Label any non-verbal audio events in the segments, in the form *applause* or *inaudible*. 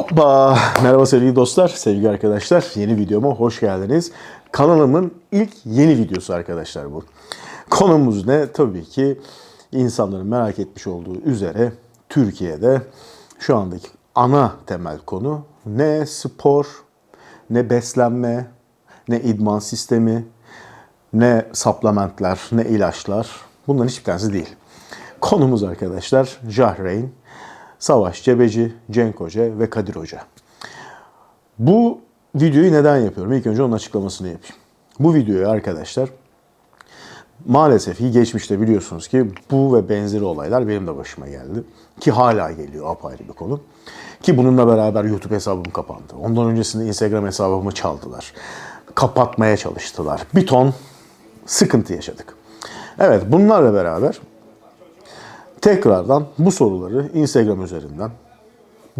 Hoppa! Merhaba sevgili dostlar, sevgili arkadaşlar. Yeni videoma hoş geldiniz. Kanalımın ilk yeni videosu arkadaşlar bu. Konumuz ne? Tabii ki insanların merak etmiş olduğu üzere Türkiye'de şu andaki ana temel konu ne spor, ne beslenme, ne idman sistemi, ne supplementler, ne ilaçlar. Bunların hiçbir tanesi değil. Konumuz arkadaşlar Jahreyn, Savaş Cebeci, Cenk Hoca ve Kadir Hoca. Bu videoyu neden yapıyorum? İlk önce onun açıklamasını yapayım. Bu videoyu arkadaşlar maalesef ki geçmişte biliyorsunuz ki bu ve benzeri olaylar benim de başıma geldi. Ki hala geliyor apayrı bir konu. Ki bununla beraber YouTube hesabım kapandı. Ondan öncesinde Instagram hesabımı çaldılar. Kapatmaya çalıştılar. Bir ton sıkıntı yaşadık. Evet bunlarla beraber tekrardan bu soruları Instagram üzerinden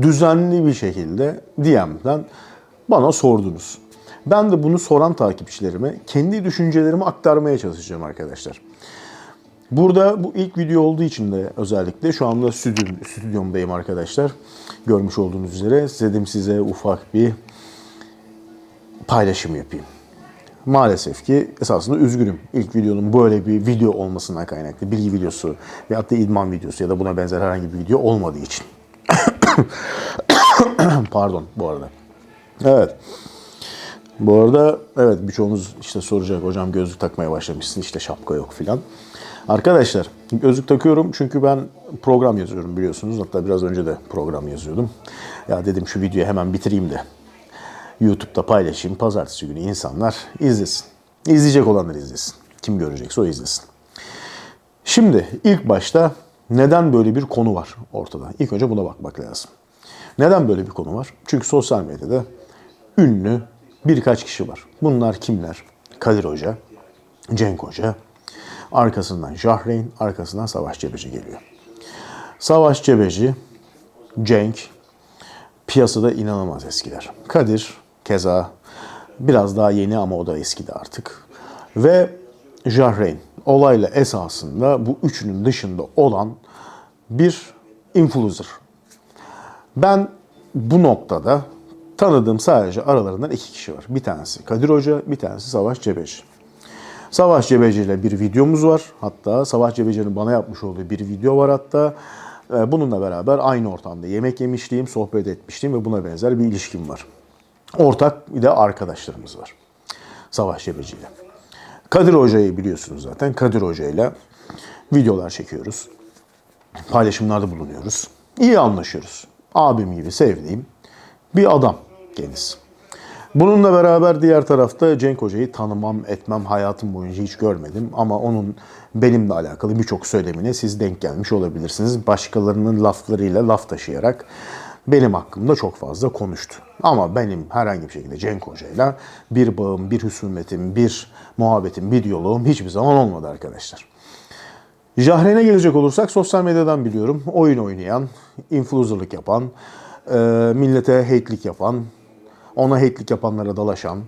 düzenli bir şekilde DM'den bana sordunuz. Ben de bunu soran takipçilerime kendi düşüncelerimi aktarmaya çalışacağım arkadaşlar. Burada bu ilk video olduğu için de özellikle şu anda stüdyom, stüdyomdayım arkadaşlar. Görmüş olduğunuz üzere dedim size ufak bir paylaşım yapayım. Maalesef ki esasında üzgünüm. İlk videonun böyle bir video olmasından kaynaklı. Bilgi videosu veyahut da idman videosu ya da buna benzer herhangi bir video olmadığı için. *coughs* Pardon bu arada. Evet. Bu arada evet birçoğunuz işte soracak hocam gözlük takmaya başlamışsın işte şapka yok filan. Arkadaşlar gözlük takıyorum çünkü ben program yazıyorum biliyorsunuz. Hatta biraz önce de program yazıyordum. Ya dedim şu videoyu hemen bitireyim de YouTube'da paylaşayım. Pazartesi günü insanlar izlesin. İzleyecek olanlar izlesin. Kim görecekse o izlesin. Şimdi ilk başta neden böyle bir konu var ortada? İlk önce buna bakmak lazım. Neden böyle bir konu var? Çünkü sosyal medyada ünlü birkaç kişi var. Bunlar kimler? Kadir Hoca, Cenk Hoca, arkasından Jahreyn, arkasından Savaş Cebeci geliyor. Savaş Cebeci, Cenk, piyasada inanılmaz eskiler. Kadir keza biraz daha yeni ama o da eskidi artık. Ve Jahreyn olayla esasında bu üçünün dışında olan bir influencer. Ben bu noktada tanıdığım sadece aralarından iki kişi var. Bir tanesi Kadir Hoca, bir tanesi Savaş Cebeci. Savaş Cebeci ile bir videomuz var. Hatta Savaş Cebeci'nin bana yapmış olduğu bir video var hatta. Ee, Bununla beraber aynı ortamda yemek yemişliğim, sohbet etmişliğim ve buna benzer bir ilişkim var. Ortak bir de arkadaşlarımız var. Savaş Cebeci ile. Kadir Hoca'yı biliyorsunuz zaten. Kadir Hoca ile videolar çekiyoruz. Paylaşımlarda bulunuyoruz. İyi anlaşıyoruz. Abim gibi sevdiğim bir adam kendisi. Bununla beraber diğer tarafta Cenk Hoca'yı tanımam, etmem, hayatım boyunca hiç görmedim. Ama onun benimle alakalı birçok söylemine siz denk gelmiş olabilirsiniz. Başkalarının laflarıyla laf taşıyarak benim hakkımda çok fazla konuştu. Ama benim herhangi bir şekilde Cenk Hoca'yla bir bağım, bir husumetim, bir muhabbetim, bir diyaloğum hiçbir zaman olmadı arkadaşlar. Jahreyn'e gelecek olursak sosyal medyadan biliyorum. Oyun oynayan, influencerlık yapan, e, millete hate'lik yapan, ona hate'lik yapanlara dalaşan,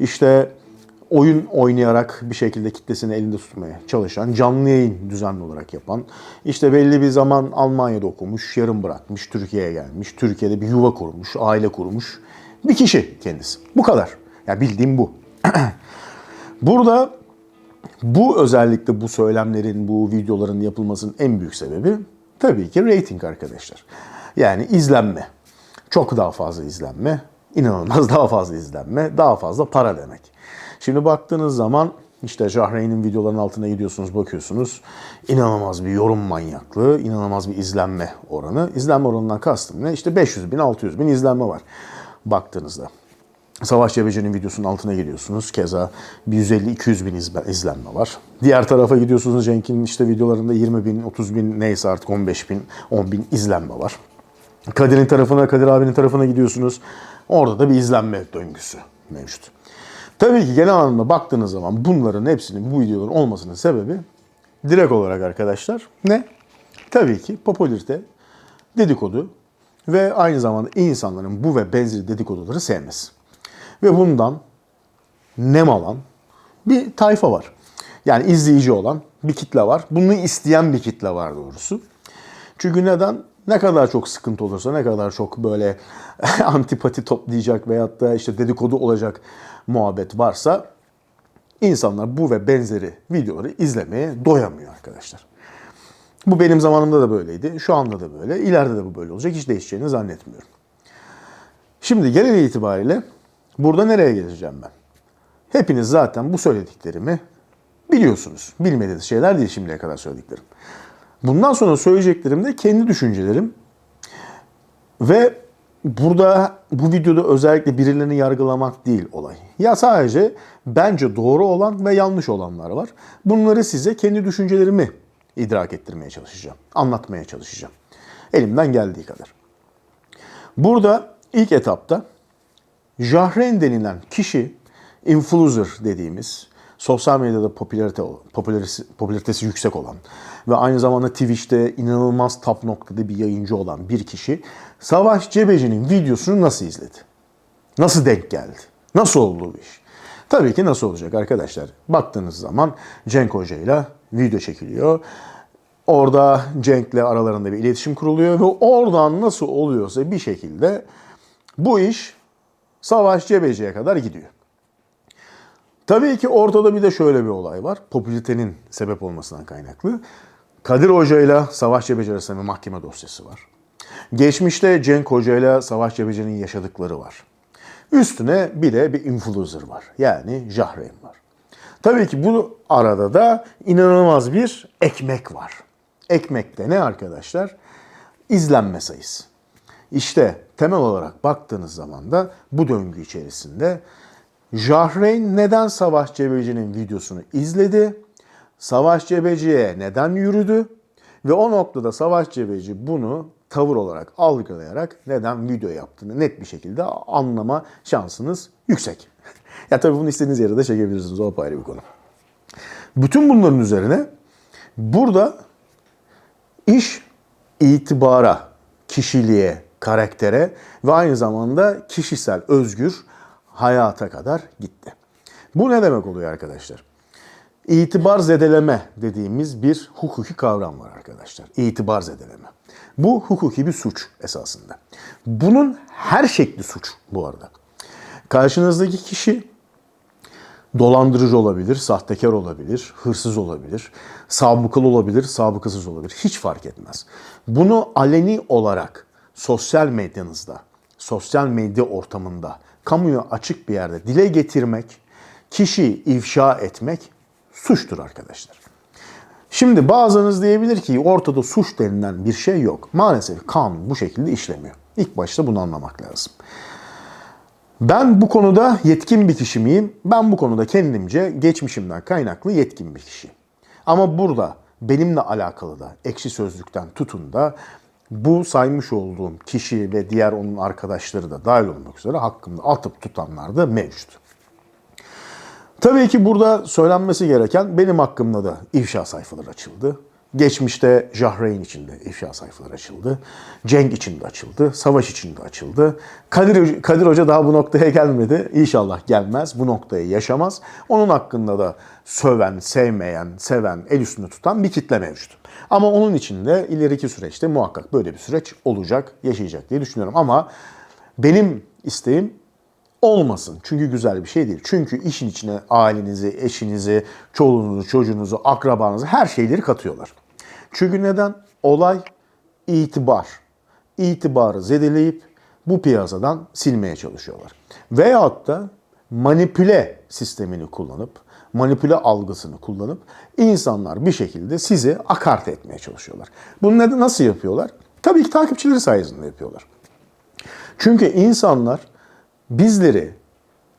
işte oyun oynayarak bir şekilde kitlesini elinde tutmaya çalışan, canlı yayın düzenli olarak yapan, işte belli bir zaman Almanya'da okumuş, yarım bırakmış, Türkiye'ye gelmiş, Türkiye'de bir yuva kurmuş, aile kurmuş bir kişi kendisi. Bu kadar. Ya bildiğim bu. *clears throat* Burada bu özellikle bu söylemlerin, bu videoların yapılmasının en büyük sebebi tabii ki rating arkadaşlar. Yani izlenme. Çok daha fazla izlenme, inanılmaz daha fazla izlenme, daha fazla para demek. Şimdi baktığınız zaman işte Jahreyn'in videolarının altına gidiyorsunuz, bakıyorsunuz. İnanılmaz bir yorum manyaklığı, inanılmaz bir izlenme oranı. İzlenme oranından kastım ne? İşte 500 bin, 600 bin izlenme var baktığınızda. Savaş Cebeci'nin videosunun altına geliyorsunuz. Keza 150-200 bin izle- izlenme var. Diğer tarafa gidiyorsunuz Cenk'in işte videolarında 20 bin, 30 bin neyse artık 15 bin, 10 bin izlenme var. Kadir'in tarafına, Kadir abinin tarafına gidiyorsunuz. Orada da bir izlenme döngüsü mevcut. Tabii ki genel anlamda baktığınız zaman bunların hepsinin, bu videoların olmasının sebebi direkt olarak arkadaşlar ne? Tabii ki popülarite, dedikodu ve aynı zamanda insanların bu ve benzeri dedikoduları sevmesi. Ve bundan nem alan bir tayfa var. Yani izleyici olan bir kitle var. Bunu isteyen bir kitle var doğrusu. Çünkü neden? Ne kadar çok sıkıntı olursa, ne kadar çok böyle *laughs* antipati toplayacak veyahut da işte dedikodu olacak muhabbet varsa insanlar bu ve benzeri videoları izlemeye doyamıyor arkadaşlar. Bu benim zamanımda da böyleydi. Şu anda da böyle. İleride de bu böyle olacak. Hiç değişeceğini zannetmiyorum. Şimdi genel itibariyle burada nereye geleceğim ben? Hepiniz zaten bu söylediklerimi biliyorsunuz. Bilmediğiniz şeyler değil şimdiye kadar söylediklerim. Bundan sonra söyleyeceklerim de kendi düşüncelerim. Ve burada bu videoda özellikle birilerini yargılamak değil olay. Ya sadece bence doğru olan ve yanlış olanlar var. Bunları size kendi düşüncelerimi idrak ettirmeye çalışacağım. Anlatmaya çalışacağım. Elimden geldiği kadar. Burada ilk etapta Jahren denilen kişi influencer dediğimiz sosyal medyada popülarite, popülaritesi, popülaritesi yüksek olan ve aynı zamanda Twitch'te inanılmaz top noktada bir yayıncı olan bir kişi Savaş Cebeci'nin videosunu nasıl izledi? Nasıl denk geldi? Nasıl oldu bu iş? Tabii ki nasıl olacak arkadaşlar? Baktığınız zaman Cenk Hoca ile video çekiliyor. Orada Cenk'le aralarında bir iletişim kuruluyor ve oradan nasıl oluyorsa bir şekilde bu iş Savaş Cebeci'ye kadar gidiyor. Tabii ki ortada bir de şöyle bir olay var. Popülaritenin sebep olmasından kaynaklı. Kadir Hoca ile Savaş Cebeci arasında bir mahkeme dosyası var. Geçmişte Cenk Hoca ile Savaş Cebeci'nin yaşadıkları var. Üstüne bir de bir influencer var. Yani Jahren var. Tabii ki bu arada da inanılmaz bir ekmek var. Ekmekte ne arkadaşlar? İzlenme sayısı. İşte temel olarak baktığınız zaman da bu döngü içerisinde Jahreyn neden Savaş Cebeci'nin videosunu izledi? Savaş Cebeci'ye neden yürüdü? Ve o noktada Savaş Cebeci bunu tavır olarak algılayarak neden video yaptığını net bir şekilde anlama şansınız yüksek. *laughs* ya tabii bunu istediğiniz yere de çekebilirsiniz. O ayrı bir konu. Bütün bunların üzerine burada iş itibara, kişiliğe, karaktere ve aynı zamanda kişisel, özgür hayata kadar gitti. Bu ne demek oluyor arkadaşlar? İtibar zedeleme dediğimiz bir hukuki kavram var arkadaşlar. İtibar zedeleme. Bu hukuki bir suç esasında. Bunun her şekli suç bu arada. Karşınızdaki kişi dolandırıcı olabilir, sahtekar olabilir, hırsız olabilir, sabıkalı olabilir, sabıkasız olabilir. Hiç fark etmez. Bunu aleni olarak sosyal medyanızda, sosyal medya ortamında, kamuya açık bir yerde dile getirmek, kişiyi ifşa etmek suçtur arkadaşlar. Şimdi bazınız diyebilir ki ortada suç denilen bir şey yok. Maalesef kanun bu şekilde işlemiyor. İlk başta bunu anlamak lazım. Ben bu konuda yetkin bir kişi miyim? Ben bu konuda kendimce geçmişimden kaynaklı yetkin bir kişi. Ama burada benimle alakalı da ekşi sözlükten tutun da bu saymış olduğum kişi ve diğer onun arkadaşları da dahil olmak üzere hakkımda atıp tutanlar da mevcut. Tabii ki burada söylenmesi gereken benim hakkımda da ifşa sayfaları açıldı. Geçmişte Jahreyn için de ifşa sayfaları açıldı. Cenk için de açıldı. Savaş için de açıldı. Kadir, Kadir Hoca daha bu noktaya gelmedi. İnşallah gelmez. Bu noktayı yaşamaz. Onun hakkında da söven, sevmeyen, seven, el üstünde tutan bir kitle mevcut. Ama onun için de ileriki süreçte muhakkak böyle bir süreç olacak, yaşayacak diye düşünüyorum. Ama benim isteğim olmasın. Çünkü güzel bir şey değil. Çünkü işin içine ailenizi, eşinizi, çoluğunuzu, çocuğunuzu, akrabanızı her şeyleri katıyorlar. Çünkü neden? Olay itibar. İtibarı zedeleyip bu piyasadan silmeye çalışıyorlar. Veyahut da manipüle sistemini kullanıp, manipüle algısını kullanıp insanlar bir şekilde sizi akart etmeye çalışıyorlar. Bunu nasıl yapıyorlar? Tabii ki takipçileri sayesinde yapıyorlar. Çünkü insanlar bizleri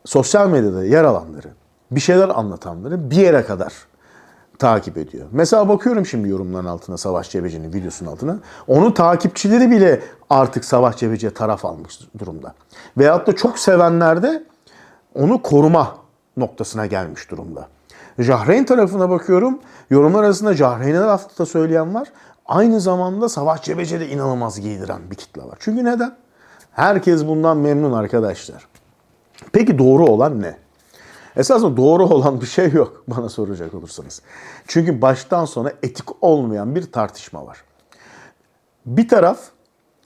sosyal medyada yer alanları, bir şeyler anlatanları bir yere kadar takip ediyor. Mesela bakıyorum şimdi yorumların altına Savaş Cebeci'nin videosunun altına. Onun takipçileri bile artık Savaş Cebeci'ye taraf almış durumda. Veyahut da çok sevenler de onu koruma noktasına gelmiş durumda. Jahreyn tarafına bakıyorum. Yorumlar arasında Jahreyn'e lafta söyleyen var. Aynı zamanda Savaş Cebeci'ye de inanılmaz giydiren bir kitle var. Çünkü neden? Herkes bundan memnun arkadaşlar. Peki doğru olan ne? Esasında doğru *laughs* olan bir şey yok bana soracak olursanız. Çünkü baştan sona etik olmayan bir tartışma var. Bir taraf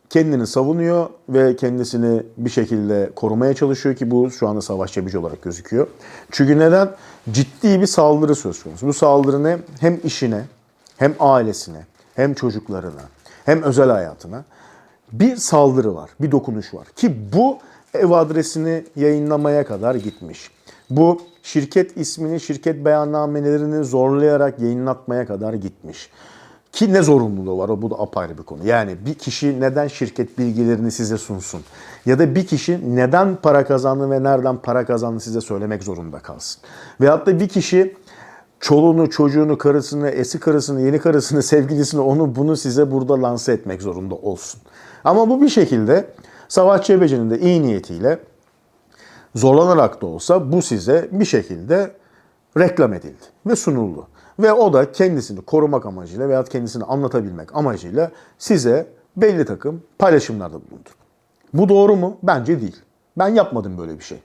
kendini savunuyor ve kendisini bir şekilde korumaya çalışıyor ki bu şu anda savaş cebici olarak gözüküyor. Çünkü neden? Ciddi bir saldırı söz konusu. Bu saldırı ne? Hem işine, hem ailesine, hem çocuklarına, hem özel hayatına bir saldırı var, bir dokunuş var. Ki bu ev adresini yayınlamaya kadar gitmiş. Bu şirket ismini, şirket beyannamelerini zorlayarak yayınlatmaya kadar gitmiş. Ki ne zorunluluğu var o bu da apayrı bir konu. Yani bir kişi neden şirket bilgilerini size sunsun? Ya da bir kişi neden para kazandı ve nereden para kazandı size söylemek zorunda kalsın? Veyahut da bir kişi çoluğunu, çocuğunu, karısını, eski karısını, yeni karısını, *laughs* sevgilisini onu bunu size burada lanse etmek zorunda olsun. Ama bu bir şekilde Savaş Cebeci'nin de iyi niyetiyle zorlanarak da olsa bu size bir şekilde reklam edildi ve sunuldu. Ve o da kendisini korumak amacıyla veya kendisini anlatabilmek amacıyla size belli takım paylaşımlarda bulundu. Bu doğru mu? Bence değil. Ben yapmadım böyle bir şey.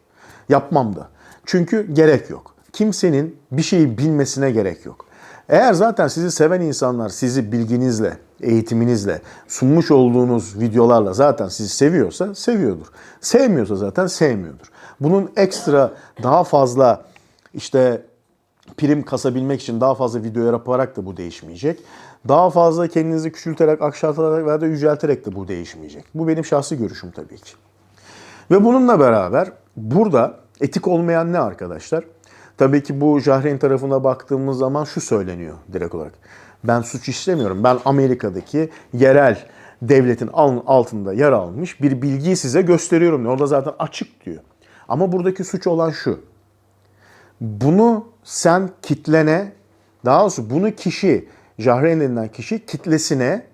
Yapmam da. Çünkü gerek yok. Kimsenin bir şeyi bilmesine gerek yok. Eğer zaten sizi seven insanlar sizi bilginizle, eğitiminizle, sunmuş olduğunuz videolarla zaten sizi seviyorsa seviyordur. Sevmiyorsa zaten sevmiyordur. Bunun ekstra daha fazla işte prim kasabilmek için daha fazla video yaparak da bu değişmeyecek. Daha fazla kendinizi küçülterek, aksatarak veya da yücelterek de bu değişmeyecek. Bu benim şahsi görüşüm tabii ki. Ve bununla beraber burada etik olmayan ne arkadaşlar? Tabii ki bu Jahreyn tarafına baktığımız zaman şu söyleniyor direkt olarak. Ben suç işlemiyorum. Ben Amerika'daki yerel devletin altında yer almış bir bilgiyi size gösteriyorum diyor. Orada zaten açık diyor. Ama buradaki suç olan şu. Bunu sen kitlene, daha doğrusu bunu kişi, Jahreyn kişi kitlesine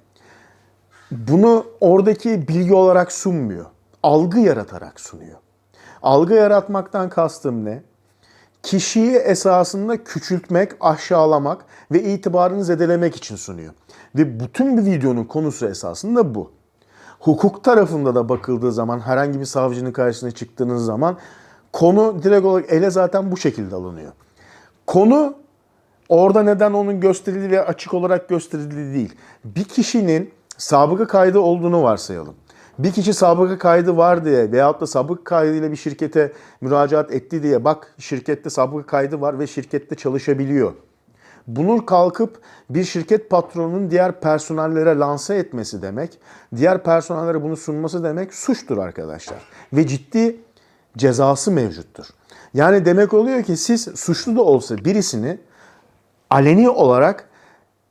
bunu oradaki bilgi olarak sunmuyor. Algı yaratarak sunuyor. Algı yaratmaktan kastım ne? Kişiyi esasında küçültmek, aşağılamak ve itibarını zedelemek için sunuyor. Ve bütün bir videonun konusu esasında bu. Hukuk tarafında da bakıldığı zaman herhangi bir savcının karşısına çıktığınız zaman konu direkt olarak ele zaten bu şekilde alınıyor. Konu orada neden onun gösterildiği ve açık olarak gösterildiği değil. Bir kişinin sabıka kaydı olduğunu varsayalım. Bir kişi sabıka kaydı var diye veyahut da sabıka kaydıyla bir şirkete müracaat etti diye bak şirkette sabıka kaydı var ve şirkette çalışabiliyor. Bunu kalkıp bir şirket patronunun diğer personellere lanse etmesi demek, diğer personellere bunu sunması demek suçtur arkadaşlar. Ve ciddi cezası mevcuttur. Yani demek oluyor ki siz suçlu da olsa birisini aleni olarak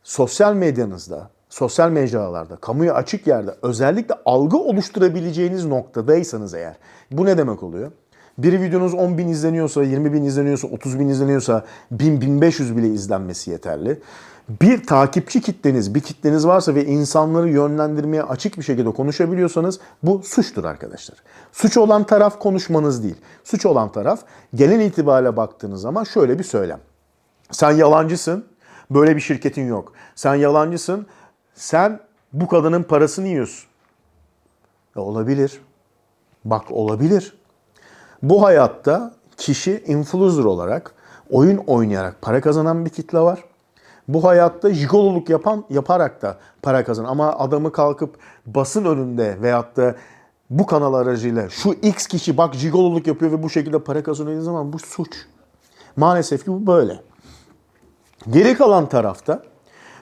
sosyal medyanızda, sosyal mecralarda, kamuya açık yerde özellikle algı oluşturabileceğiniz noktadaysanız eğer. Bu ne demek oluyor? Bir videonuz 10 bin izleniyorsa, 20 bin izleniyorsa, 30 bin izleniyorsa 1000-1500 bile izlenmesi yeterli. Bir takipçi kitleniz, bir kitleniz varsa ve insanları yönlendirmeye açık bir şekilde konuşabiliyorsanız bu suçtur arkadaşlar. Suç olan taraf konuşmanız değil. Suç olan taraf gelen itibariyle baktığınız zaman şöyle bir söylem. Sen yalancısın, böyle bir şirketin yok. Sen yalancısın, sen bu kadının parasını yiyorsun. E olabilir. Bak olabilir. Bu hayatta kişi influencer olarak oyun oynayarak para kazanan bir kitle var. Bu hayatta jigololuk yapan yaparak da para kazan. Ama adamı kalkıp basın önünde veyahut da bu kanal aracıyla şu X kişi bak jigololuk yapıyor ve bu şekilde para kazanıyor zaman bu suç. Maalesef ki bu böyle. Geri kalan tarafta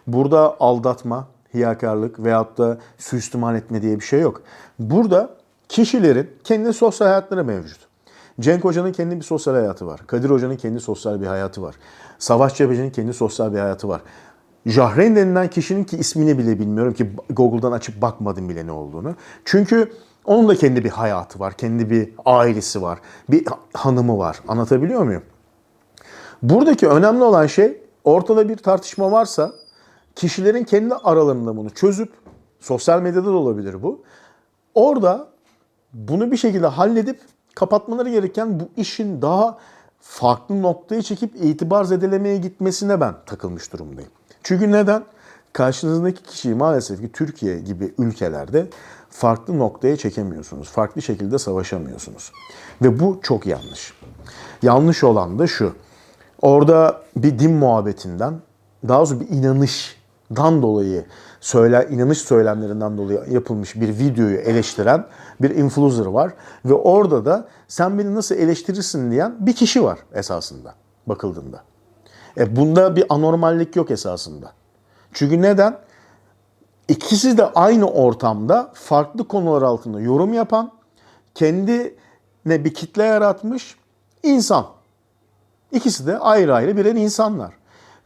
burada aldatma, hiyakarlık veyahut da suistimal etme diye bir şey yok. Burada kişilerin kendi sosyal hayatları mevcut. Cenk Hoca'nın kendi bir sosyal hayatı var. Kadir Hoca'nın kendi sosyal bir hayatı var. Savaş Cebeci'nin kendi sosyal bir hayatı var. Jahreyn denilen kişinin ki ismini bile bilmiyorum ki Google'dan açıp bakmadım bile ne olduğunu. Çünkü onun da kendi bir hayatı var, kendi bir ailesi var, bir hanımı var. Anlatabiliyor muyum? Buradaki önemli olan şey ortada bir tartışma varsa kişilerin kendi aralarında bunu çözüp sosyal medyada da olabilir bu. Orada bunu bir şekilde halledip kapatmaları gereken bu işin daha farklı noktaya çekip itibar zedelemeye gitmesine ben takılmış durumdayım. Çünkü neden? Karşınızdaki kişiyi maalesef ki Türkiye gibi ülkelerde farklı noktaya çekemiyorsunuz. Farklı şekilde savaşamıyorsunuz. Ve bu çok yanlış. Yanlış olan da şu. Orada bir din muhabbetinden, daha doğrusu bir inanıştan dolayı söyle, inanış söylemlerinden dolayı yapılmış bir videoyu eleştiren bir influencer var. Ve orada da sen beni nasıl eleştirirsin diyen bir kişi var esasında bakıldığında. E bunda bir anormallik yok esasında. Çünkü neden? İkisi de aynı ortamda farklı konular altında yorum yapan, kendine bir kitle yaratmış insan. İkisi de ayrı ayrı birer insanlar.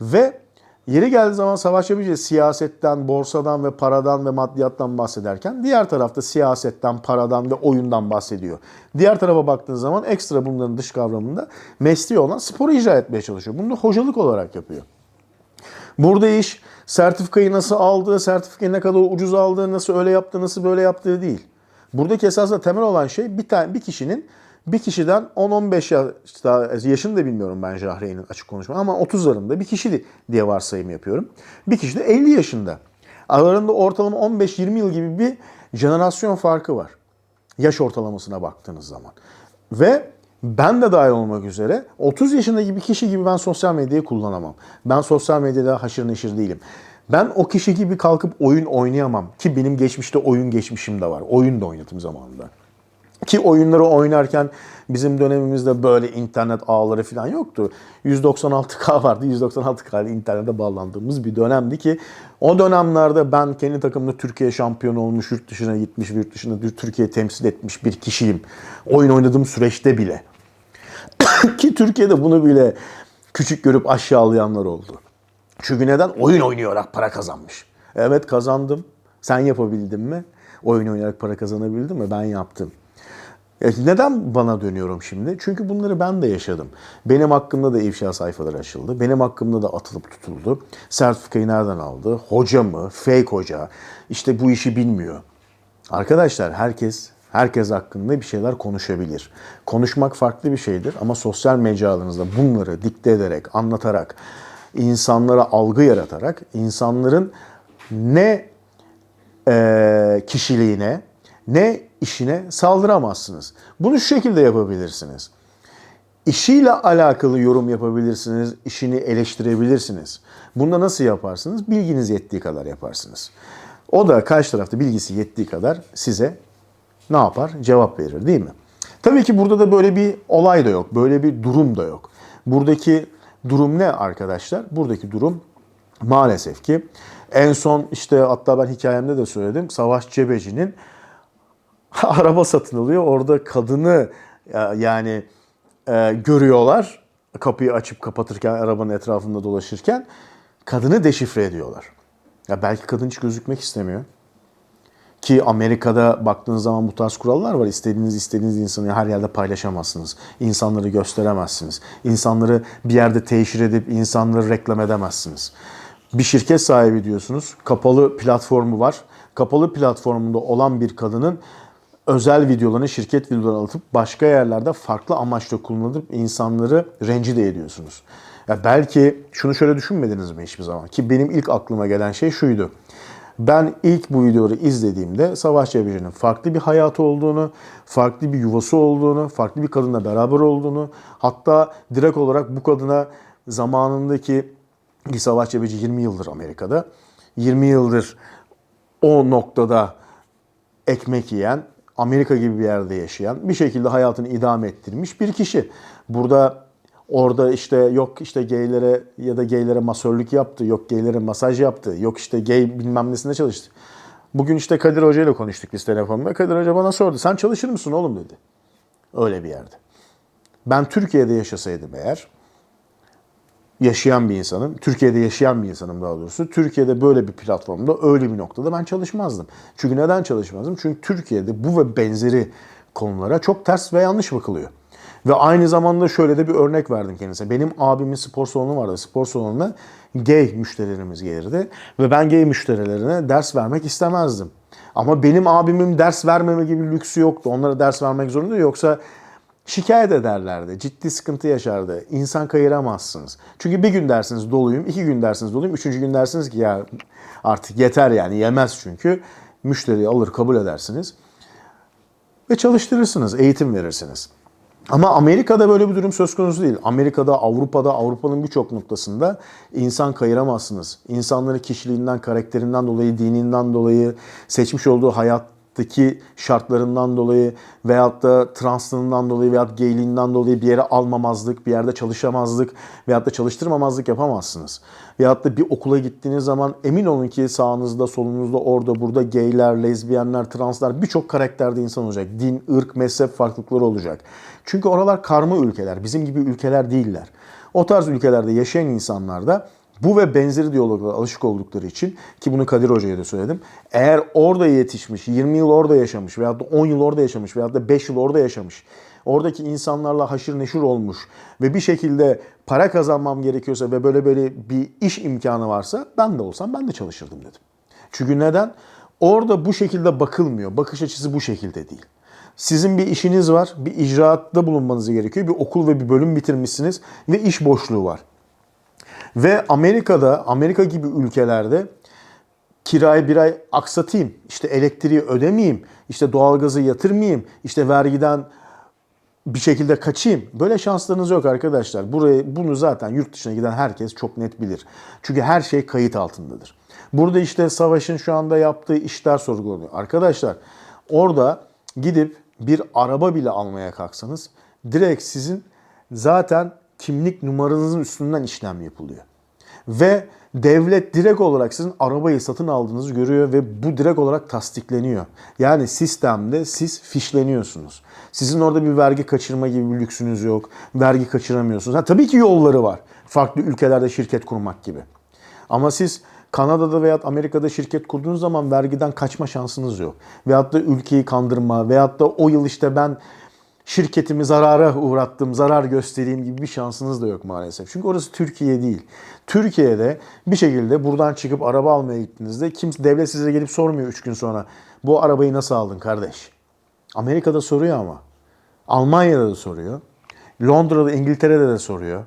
Ve yeri geldiği zaman Savaş siyasetten, borsadan ve paradan ve maddiyattan bahsederken diğer tarafta siyasetten, paradan ve oyundan bahsediyor. Diğer tarafa baktığın zaman ekstra bunların dış kavramında mesleği olan sporu icra etmeye çalışıyor. Bunu da hocalık olarak yapıyor. Burada iş sertifikayı nasıl aldığı, sertifikayı ne kadar ucuz aldığı, nasıl öyle yaptığı, nasıl böyle yaptığı değil. Buradaki esasında temel olan şey bir tane bir kişinin bir kişiden 10-15 yaş, yaşını da bilmiyorum ben Jahreyn'in açık konuşma ama 30'larında bir kişi diye varsayım yapıyorum. Bir kişi de 50 yaşında. Aralarında ortalama 15-20 yıl gibi bir jenerasyon farkı var. Yaş ortalamasına baktığınız zaman. Ve ben de dahil olmak üzere 30 yaşındaki bir kişi gibi ben sosyal medyayı kullanamam. Ben sosyal medyada haşır neşir değilim. Ben o kişi gibi kalkıp oyun oynayamam. Ki benim geçmişte oyun geçmişim de var. Oyun da oynadım zamanında. Ki oyunları oynarken bizim dönemimizde böyle internet ağları falan yoktu. 196K vardı. 196K ile internete bağlandığımız bir dönemdi ki o dönemlerde ben kendi takımda Türkiye şampiyonu olmuş, yurt dışına gitmiş, yurt dışında Türkiye temsil etmiş bir kişiyim. Oyun oynadığım süreçte bile. *coughs* ki Türkiye'de bunu bile küçük görüp aşağılayanlar oldu. Çünkü neden? Oyun oynayarak para kazanmış. Evet kazandım. Sen yapabildin mi? Oyun oynayarak para kazanabildin mi? Ben yaptım. E, neden bana dönüyorum şimdi? Çünkü bunları ben de yaşadım. Benim hakkımda da ifşa sayfaları açıldı. Benim hakkımda da atılıp tutuldu. Sertifikayı nereden aldı? Hoca mı? Fake hoca. İşte bu işi bilmiyor. Arkadaşlar herkes herkes hakkında bir şeyler konuşabilir. Konuşmak farklı bir şeydir ama sosyal mecralarınızda bunları dikte ederek, anlatarak, insanlara algı yaratarak insanların ne e, kişiliğine ne işine saldıramazsınız. Bunu şu şekilde yapabilirsiniz. İşiyle alakalı yorum yapabilirsiniz, işini eleştirebilirsiniz. Bunda nasıl yaparsınız? Bilginiz yettiği kadar yaparsınız. O da karşı tarafta bilgisi yettiği kadar size ne yapar? Cevap verir değil mi? Tabii ki burada da böyle bir olay da yok, böyle bir durum da yok. Buradaki durum ne arkadaşlar? Buradaki durum maalesef ki en son işte hatta ben hikayemde de söyledim. Savaş Cebeci'nin *laughs* araba satın alıyor. Orada kadını yani e, görüyorlar. Kapıyı açıp kapatırken arabanın etrafında dolaşırken kadını deşifre ediyorlar. Ya belki kadın hiç gözükmek istemiyor. Ki Amerika'da baktığınız zaman bu tarz kurallar var. İstediğiniz istediğiniz insanı her yerde paylaşamazsınız. İnsanları gösteremezsiniz. İnsanları bir yerde teşhir edip insanları reklam edemezsiniz. Bir şirket sahibi diyorsunuz. Kapalı platformu var. Kapalı platformunda olan bir kadının özel videolarını, şirket videolarını alıp başka yerlerde farklı amaçla kullanıp insanları rencide ediyorsunuz. Ya belki şunu şöyle düşünmediniz mi hiçbir zaman? Ki benim ilk aklıma gelen şey şuydu. Ben ilk bu videoları izlediğimde Savaş Cebeci'nin farklı bir hayatı olduğunu, farklı bir yuvası olduğunu, farklı bir kadınla beraber olduğunu, hatta direkt olarak bu kadına zamanındaki ki Savaş Cebeci 20 yıldır Amerika'da, 20 yıldır o noktada ekmek yiyen, Amerika gibi bir yerde yaşayan, bir şekilde hayatını idame ettirmiş bir kişi. Burada orada işte yok işte gaylere ya da gaylere masörlük yaptı, yok gaylere masaj yaptı, yok işte gay bilmem nesinde çalıştı. Bugün işte Kadir Hoca ile konuştuk biz telefonda. Kadir Hoca bana sordu. Sen çalışır mısın oğlum dedi. Öyle bir yerde. Ben Türkiye'de yaşasaydım eğer yaşayan bir insanım, Türkiye'de yaşayan bir insanım daha doğrusu. Türkiye'de böyle bir platformda, öyle bir noktada ben çalışmazdım. Çünkü neden çalışmazdım? Çünkü Türkiye'de bu ve benzeri konulara çok ters ve yanlış bakılıyor. Ve aynı zamanda şöyle de bir örnek verdim kendisine. Benim abimin spor salonu vardı. Spor salonuna gay müşterilerimiz gelirdi. Ve ben gay müşterilerine ders vermek istemezdim. Ama benim abimin ders vermeme gibi lüksü yoktu. Onlara ders vermek zorunda yoksa şikayet ederlerdi. Ciddi sıkıntı yaşardı. İnsan kayıramazsınız. Çünkü bir gün dersiniz doluyum, iki gün dersiniz doluyum, üçüncü gün dersiniz ki ya artık yeter yani yemez çünkü. Müşteriyi alır kabul edersiniz. Ve çalıştırırsınız, eğitim verirsiniz. Ama Amerika'da böyle bir durum söz konusu değil. Amerika'da, Avrupa'da, Avrupa'nın birçok noktasında insan kayıramazsınız. İnsanları kişiliğinden, karakterinden dolayı, dininden dolayı, seçmiş olduğu hayattaki şartlarından dolayı veyahut da translığından dolayı veyahut gayliğinden dolayı bir yere almamazlık, bir yerde çalışamazlık veyahut da çalıştırmamazlık yapamazsınız. Veyahut da bir okula gittiğiniz zaman emin olun ki sağınızda, solunuzda, orada, burada gayler, lezbiyenler, translar birçok karakterde insan olacak. Din, ırk, mezhep farklılıkları olacak. Çünkü oralar karma ülkeler. Bizim gibi ülkeler değiller. O tarz ülkelerde yaşayan insanlar da bu ve benzeri diyaloglara alışık oldukları için ki bunu Kadir Hoca'ya da söyledim. Eğer orada yetişmiş, 20 yıl orada yaşamış veyahut da 10 yıl orada yaşamış veyahut da 5 yıl orada yaşamış. Oradaki insanlarla haşır neşir olmuş ve bir şekilde para kazanmam gerekiyorsa ve böyle böyle bir iş imkanı varsa ben de olsam ben de çalışırdım dedim. Çünkü neden? Orada bu şekilde bakılmıyor. Bakış açısı bu şekilde değil. Sizin bir işiniz var, bir icraatta bulunmanız gerekiyor. Bir okul ve bir bölüm bitirmişsiniz ve iş boşluğu var. Ve Amerika'da, Amerika gibi ülkelerde kirayı bir ay aksatayım, işte elektriği ödemeyeyim, işte doğalgazı yatırmayayım, işte vergiden bir şekilde kaçayım. Böyle şanslarınız yok arkadaşlar. Burayı, bunu zaten yurt dışına giden herkes çok net bilir. Çünkü her şey kayıt altındadır. Burada işte savaşın şu anda yaptığı işler sorgulanıyor. Arkadaşlar orada gidip bir araba bile almaya kalksanız direkt sizin zaten kimlik numaranızın üstünden işlem yapılıyor. Ve devlet direkt olarak sizin arabayı satın aldığınızı görüyor ve bu direkt olarak tasdikleniyor. Yani sistemde siz fişleniyorsunuz. Sizin orada bir vergi kaçırma gibi bir lüksünüz yok. Vergi kaçıramıyorsunuz. Ha, tabii ki yolları var. Farklı ülkelerde şirket kurmak gibi. Ama siz Kanada'da veya Amerika'da şirket kurduğunuz zaman vergiden kaçma şansınız yok. Veyahut da ülkeyi kandırma veyahut da o yıl işte ben şirketimi zarara uğrattım, zarar göstereyim gibi bir şansınız da yok maalesef. Çünkü orası Türkiye değil. Türkiye'de bir şekilde buradan çıkıp araba almaya gittiğinizde kimse devlet size gelip sormuyor 3 gün sonra. Bu arabayı nasıl aldın kardeş? Amerika'da soruyor ama. Almanya'da da soruyor. Londra'da, İngiltere'de de soruyor.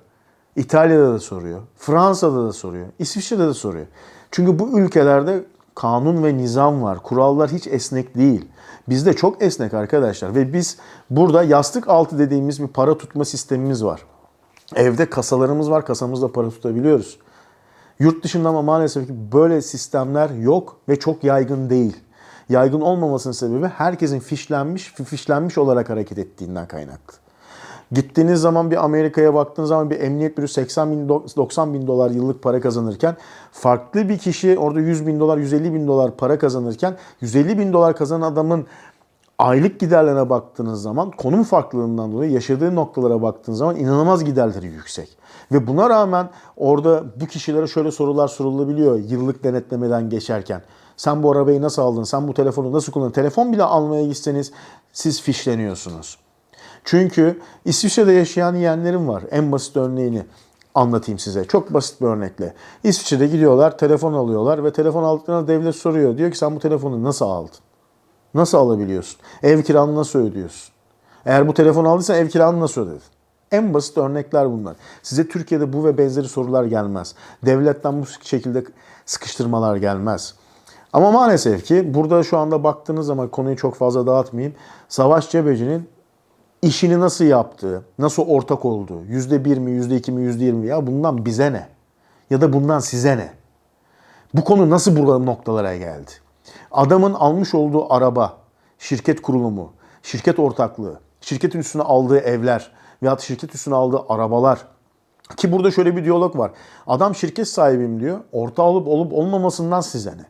İtalya'da da soruyor. Fransa'da da soruyor. İsviçre'de de soruyor. Çünkü bu ülkelerde kanun ve nizam var. Kurallar hiç esnek değil. Bizde çok esnek arkadaşlar ve biz burada yastık altı dediğimiz bir para tutma sistemimiz var. Evde kasalarımız var. Kasamızda para tutabiliyoruz. Yurt dışında ama maalesef ki böyle sistemler yok ve çok yaygın değil. Yaygın olmamasının sebebi herkesin fişlenmiş, fişlenmiş olarak hareket ettiğinden kaynaklı. Gittiğiniz zaman bir Amerika'ya baktığınız zaman bir emniyet müdürü 80 bin, 90 bin dolar yıllık para kazanırken farklı bir kişi orada 100 bin dolar, 150 bin dolar para kazanırken 150 bin dolar kazanan adamın aylık giderlerine baktığınız zaman konum farklılığından dolayı yaşadığı noktalara baktığınız zaman inanılmaz giderleri yüksek. Ve buna rağmen orada bu kişilere şöyle sorular sorulabiliyor yıllık denetlemeden geçerken. Sen bu arabayı nasıl aldın? Sen bu telefonu nasıl kullandın? Telefon bile almaya gitseniz siz fişleniyorsunuz. Çünkü İsviçre'de yaşayan yeğenlerim var. En basit örneğini anlatayım size. Çok basit bir örnekle. İsviçre'de gidiyorlar, telefon alıyorlar ve telefon aldıklarında devlet soruyor. Diyor ki sen bu telefonu nasıl aldın? Nasıl alabiliyorsun? Ev kiranı nasıl ödüyorsun? Eğer bu telefonu aldıysan ev kiranı nasıl ödedin? En basit örnekler bunlar. Size Türkiye'de bu ve benzeri sorular gelmez. Devletten bu şekilde sıkıştırmalar gelmez. Ama maalesef ki burada şu anda baktığınız zaman konuyu çok fazla dağıtmayayım. Savaş Cebeci'nin işini nasıl yaptığı, nasıl ortak olduğu, yüzde bir mi, yüzde iki mi, yüzde yirmi ya bundan bize ne? Ya da bundan size ne? Bu konu nasıl burada noktalara geldi? Adamın almış olduğu araba, şirket kurulumu, şirket ortaklığı, şirketin üstüne aldığı evler veya şirket üstüne aldığı arabalar. Ki burada şöyle bir diyalog var. Adam şirket sahibim diyor. Orta olup olup olmamasından size ne?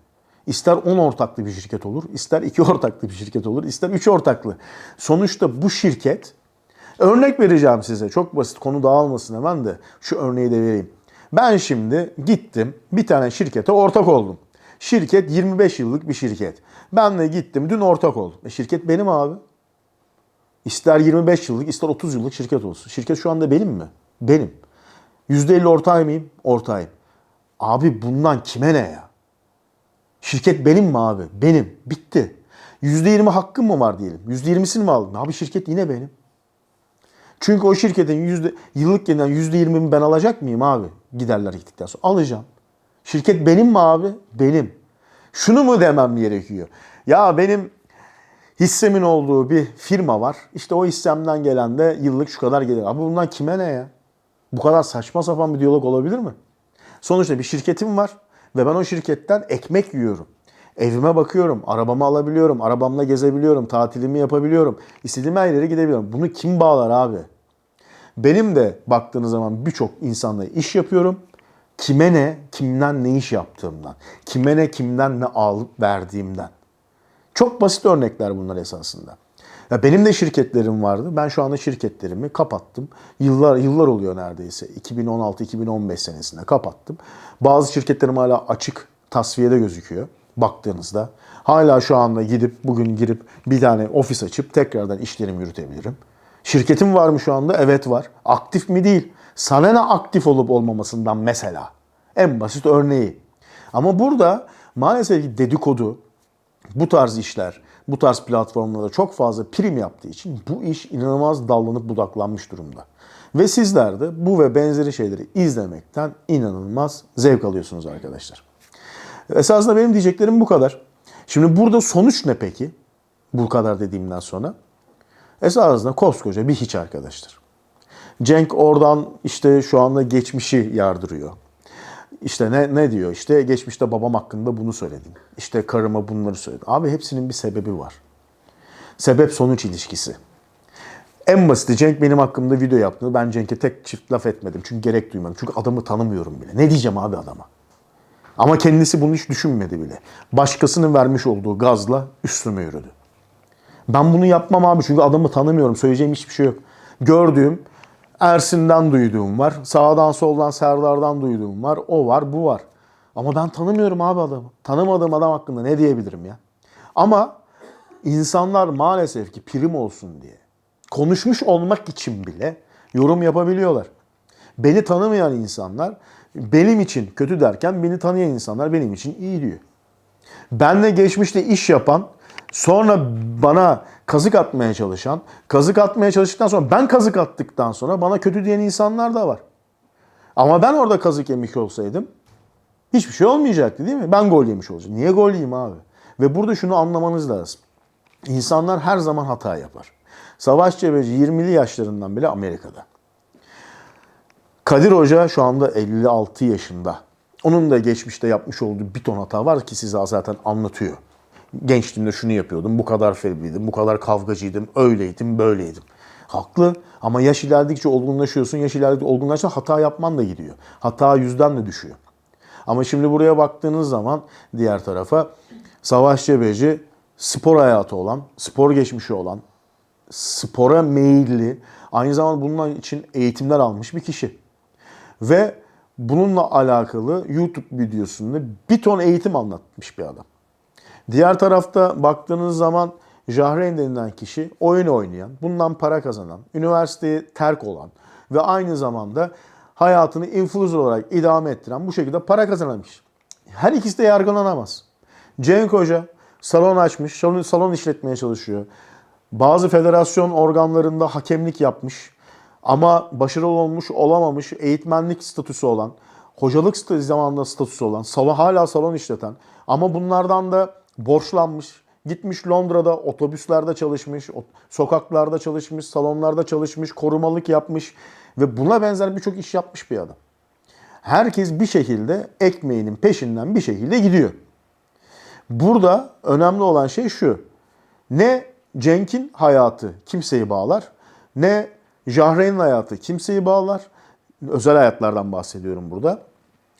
İster 10 ortaklı bir şirket olur, ister 2 *laughs* ortaklı bir şirket olur, ister 3 ortaklı. Sonuçta bu şirket, örnek vereceğim size çok basit konu dağılmasın hemen de şu örneği de vereyim. Ben şimdi gittim bir tane şirkete ortak oldum. Şirket 25 yıllık bir şirket. Ben de gittim dün ortak oldum. E şirket benim abi. İster 25 yıllık ister 30 yıllık şirket olsun. Şirket şu anda benim mi? Benim. %50 ortağı mıyım? Ortağıyım. Abi bundan kime ne ya? Şirket benim mi abi? Benim. Bitti. %20 hakkım mı var diyelim. %20'sini mi aldın? Abi şirket yine benim. Çünkü o şirketin yüzde, yıllık gelen %20'mi ben alacak mıyım abi? Giderler gittikten sonra. Alacağım. Şirket benim mi abi? Benim. Şunu mu demem gerekiyor? Ya benim hissemin olduğu bir firma var. İşte o hissemden gelen de yıllık şu kadar gelir. Abi bundan kime ne ya? Bu kadar saçma sapan bir diyalog olabilir mi? Sonuçta bir şirketim var ve ben o şirketten ekmek yiyorum. Evime bakıyorum, arabamı alabiliyorum, arabamla gezebiliyorum, tatilimi yapabiliyorum. İstediğim her yere gidebiliyorum. Bunu kim bağlar abi? Benim de baktığınız zaman birçok insanla iş yapıyorum. Kime ne, kimden ne iş yaptığımdan. Kime ne, kimden ne alıp verdiğimden. Çok basit örnekler bunlar esasında. Ya benim de şirketlerim vardı. Ben şu anda şirketlerimi kapattım. Yıllar yıllar oluyor neredeyse. 2016-2015 senesinde kapattım. Bazı şirketlerim hala açık tasfiyede gözüküyor baktığınızda. Hala şu anda gidip bugün girip bir tane ofis açıp tekrardan işlerimi yürütebilirim. Şirketim var mı şu anda? Evet var. Aktif mi değil? Sana ne aktif olup olmamasından mesela. En basit örneği. Ama burada maalesef dedikodu, bu tarz işler, bu tarz platformlarda çok fazla prim yaptığı için bu iş inanılmaz dallanıp budaklanmış durumda. Ve sizler de bu ve benzeri şeyleri izlemekten inanılmaz zevk alıyorsunuz arkadaşlar. Esasında benim diyeceklerim bu kadar. Şimdi burada sonuç ne peki? Bu kadar dediğimden sonra. Esasında koskoca bir hiç arkadaşlar. Cenk oradan işte şu anda geçmişi yardırıyor. İşte ne, ne diyor? İşte geçmişte babam hakkında bunu söyledim. İşte karıma bunları söyledim. Abi hepsinin bir sebebi var. Sebep sonuç ilişkisi. En basiti Cenk benim hakkımda video yaptı. Ben Cenk'e tek çift laf etmedim. Çünkü gerek duymadım. Çünkü adamı tanımıyorum bile. Ne diyeceğim abi adama? Ama kendisi bunu hiç düşünmedi bile. Başkasının vermiş olduğu gazla üstüme yürüdü. Ben bunu yapmam abi çünkü adamı tanımıyorum. Söyleyeceğim hiçbir şey yok. Gördüğüm, Ersin'den duyduğum var. Sağdan soldan Serdar'dan duyduğum var. O var, bu var. Ama ben tanımıyorum abi adamı. Tanımadığım adam hakkında ne diyebilirim ya? Ama insanlar maalesef ki prim olsun diye konuşmuş olmak için bile yorum yapabiliyorlar. Beni tanımayan insanlar benim için kötü derken beni tanıyan insanlar benim için iyi diyor. Benle geçmişte iş yapan, sonra bana kazık atmaya çalışan, kazık atmaya çalıştıktan sonra ben kazık attıktan sonra bana kötü diyen insanlar da var. Ama ben orada kazık yemiş olsaydım hiçbir şey olmayacaktı değil mi? Ben gol yemiş olacağım. Niye gol yiyeyim abi? Ve burada şunu anlamanız lazım. İnsanlar her zaman hata yapar. Savaş Cebeci 20'li yaşlarından bile Amerika'da. Kadir Hoca şu anda 56 yaşında. Onun da geçmişte yapmış olduğu bir ton hata var ki size zaten anlatıyor. Gençliğimde şunu yapıyordum, bu kadar fevliydim, bu kadar kavgacıydım, öyleydim, böyleydim. Haklı ama yaş ilerledikçe olgunlaşıyorsun, yaş ilerledikçe olgunlaştıkça hata yapman da gidiyor. Hata yüzden de düşüyor. Ama şimdi buraya baktığınız zaman diğer tarafa Savaş Cebeci spor hayatı olan, spor geçmişi olan, spora meyilli, aynı zamanda bunun için eğitimler almış bir kişi. Ve bununla alakalı YouTube videosunda bir ton eğitim anlatmış bir adam. Diğer tarafta baktığınız zaman Jahreyn denilen kişi oyun oynayan, bundan para kazanan, üniversiteyi terk olan ve aynı zamanda hayatını influencer olarak idame ettiren bu şekilde para kazanamış. Her ikisi de yargılanamaz. Cenk Hoca salon açmış, salon, salon işletmeye çalışıyor. Bazı federasyon organlarında hakemlik yapmış. Ama başarılı olmuş, olamamış, eğitmenlik statüsü olan, hocalık zamanında statüsü olan, salon, hala salon işleten ama bunlardan da borçlanmış, gitmiş Londra'da otobüslerde çalışmış, sokaklarda çalışmış, salonlarda çalışmış, korumalık yapmış ve buna benzer birçok iş yapmış bir adam. Herkes bir şekilde ekmeğinin peşinden bir şekilde gidiyor. Burada önemli olan şey şu. Ne Cenk'in hayatı kimseyi bağlar, ne Jahreyn'in hayatı kimseyi bağlar. Özel hayatlardan bahsediyorum burada.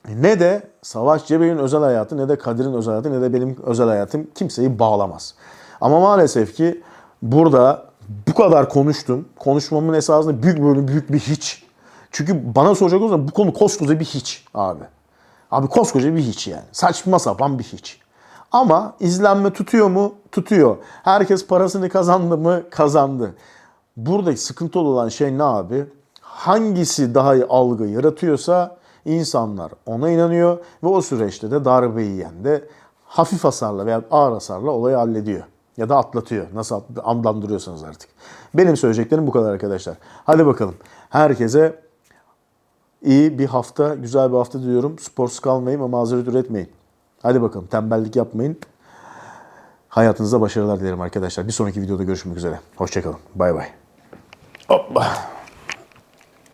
Ne de Savaş Cebey'in özel hayatı, ne de Kadir'in özel hayatı, ne de benim özel hayatım kimseyi bağlamaz. Ama maalesef ki burada bu kadar konuştum. Konuşmamın esasında büyük böyle büyük bir hiç. Çünkü bana soracak olursa bu konu koskoca bir hiç abi. Abi koskoca bir hiç yani. Saçma sapan bir hiç. Ama izlenme tutuyor mu? Tutuyor. Herkes parasını kazandı mı? Kazandı. Buradaki sıkıntı olan şey ne abi? Hangisi daha iyi algı yaratıyorsa insanlar ona inanıyor ve o süreçte de darbe yiyen de hafif hasarla veya ağır hasarla olayı hallediyor. Ya da atlatıyor. Nasıl adlandırıyorsanız artık. Benim söyleyeceklerim bu kadar arkadaşlar. Hadi bakalım. Herkese iyi bir hafta, güzel bir hafta diliyorum. Sporsuz kalmayın ama mazeret üretmeyin. Hadi bakalım tembellik yapmayın. Hayatınızda başarılar dilerim arkadaşlar. Bir sonraki videoda görüşmek üzere. Hoşçakalın. Bay bay. Hoppa.